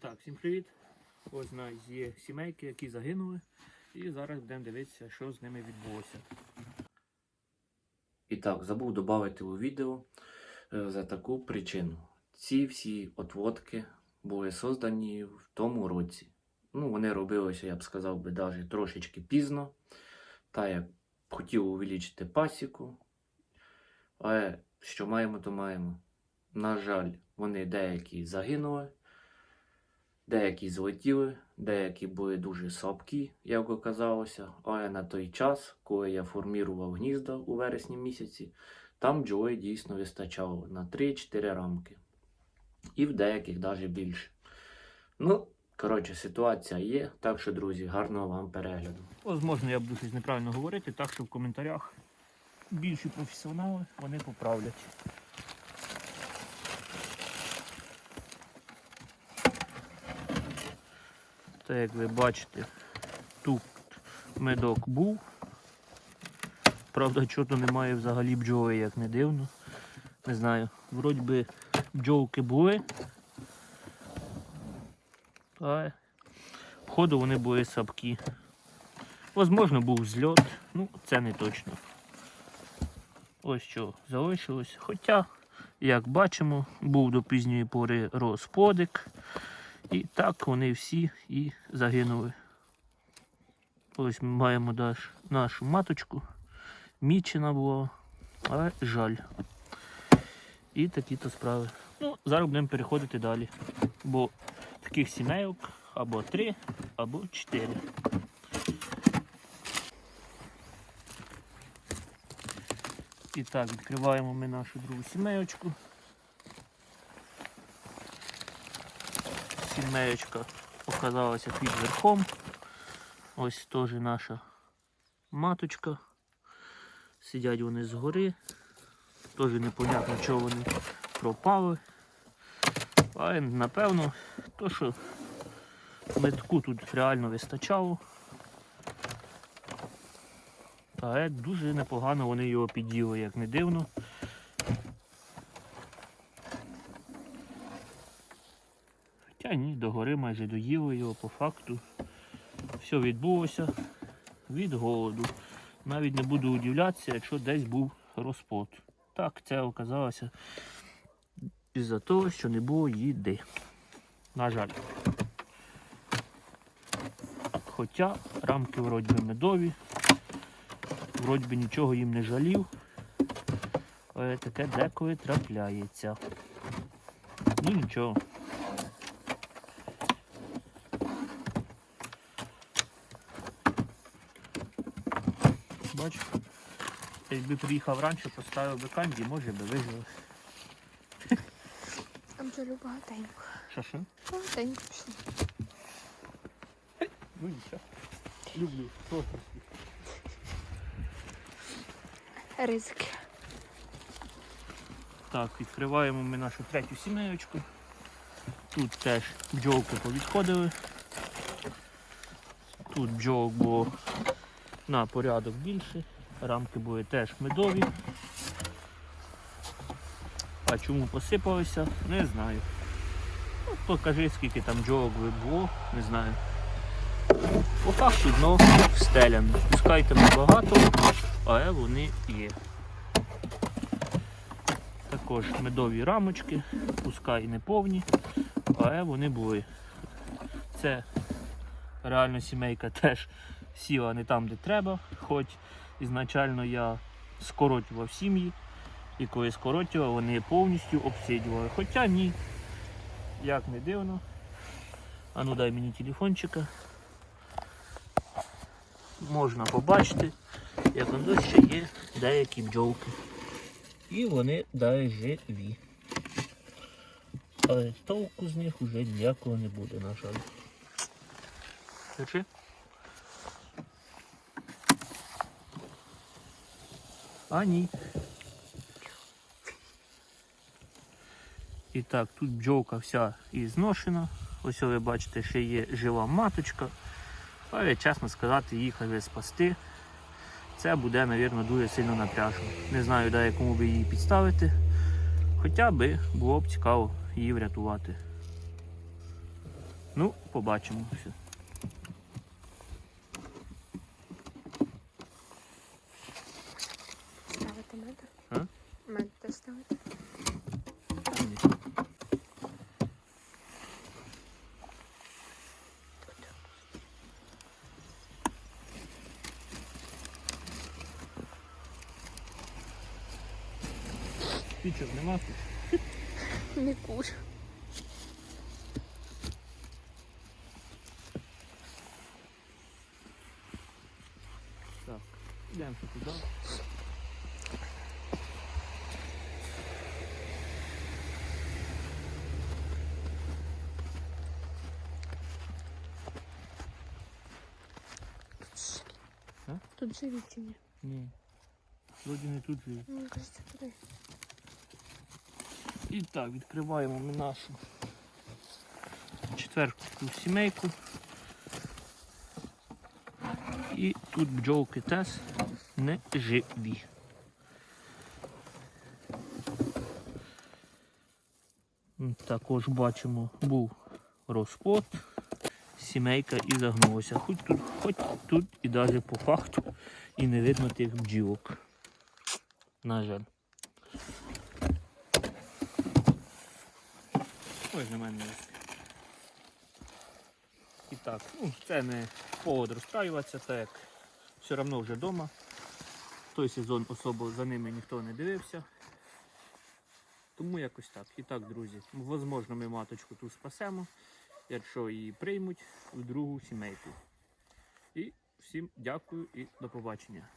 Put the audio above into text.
Так, всім привіт. Ось у нас є сімейки, які загинули. І зараз будемо дивитися, що з ними відбулося. І так, забув додати у відео е, за таку причину. Ці всі отводки були создані в тому році. Ну, вони робилися, я б сказав би, навіть трошечки пізно. Та як хотів увеличити пасіку. Але що маємо, то маємо. На жаль, вони деякі загинули, деякі злетіли, деякі були дуже слабкі, як оказалося. Але на той час, коли я формірував гнізда у вересні місяці, там бджоли дійсно вистачало на 3-4 рамки. І в деяких навіть більше. Ну, коротше, ситуація є. Так що, друзі, гарного вам перегляду. Возможно, я буду щось неправильно говорити, так що в коментарях більші професіонали вони поправлять. Та як ви бачите, тут медок був. Правда, чого немає взагалі бджоли, як не дивно. Не знаю, вроді би бджолки були. Та Походу вони були сапкі. Возможно, був зльот, ну це не точно. Ось що залишилось. Хоча, як бачимо, був до пізньої пори розподик. І так вони всі і загинули. Ось ми маємо нашу маточку. Мічена була, але жаль. І такі-то справи. Ну, зараз будемо переходити далі. Бо таких сімейок або три, або чотири. І так, відкриваємо ми нашу другу сімеєчку. Сімеєчка оказалася під верхом. Ось теж наша маточка. Сидять вони згори. Теж непонятно, чого вони пропали. Але напевно, то що метку тут реально вистачало. Але дуже непогано вони його під'їли, як не дивно. Хоча ні, догори майже доїли його по факту. Все відбулося від голоду. Навіть не буду удивлятися, якщо десь був розпод. Так, це оказалося із-за того, що не було їди. На жаль. Хоча рамки вроді медові, вроді нічого їм не жалів, але таке деколи трапляється. Ну нічого. Бач, якби приїхав раніше, поставив би канді, може би вижив. Там вже багатенько. Що що? Багатенько пішло. Ну нічого. Люблю. Ризики. Так, відкриваємо ми нашу третю сімеєчку. Тут теж бджолки повідходили. Тут бджолок було на порядок більше. Рамки були теж медові. А чому посипалися, не знаю. Ну, покажи, скільки там бджолок ви було, не знаю. По факту дно встеляне. Пускайте багато, але вони є. Також медові рамочки, пускай не повні, але вони були. Це реально сімейка теж сіла не там, де треба, хоч ізначально я скоротював сім'ї, і коли скоротював, вони повністю обсидювали. Хоча ні, як не дивно. А ну дай мені телефончика. Можна побачити, як воно ще є деякі бджолки. І вони далі живі. Але толку з них вже ніякого не буде, на жаль. Держи. А ні. І так, тут бджолка вся і зношена. Ось ви бачите, ще є жива маточка. Але, чесно сказати, їх вже спасти. Це буде, мабуть, дуже сильно напряжно. Не знаю, де якому би її підставити. Хоча би було б цікаво її врятувати. Ну, побачимо. Все. Мед де ставити? Спічок нема тут? Не куш. Так, йдемо туди. А? Тут живі чи ні? Ні. Вроді не тут живі. Мені кажеться, туди. І так, відкриваємо ми нашу четверту сімейку. І тут бджолки теж не живі. Також бачимо, був розплод, сімейка і загнулася. Хоч тут, хоч тут і навіть по факту і не видно тих бджілок. На жаль. Ось на мене. І так, ну, це не повод розстраюватися, так як все одно вже вдома. Той сезон особо за ними ніхто не дивився. Тому якось так. І так, друзі, можливо, ми маточку тут спасемо, якщо її приймуть в другу сімейку. І всім дякую і до побачення.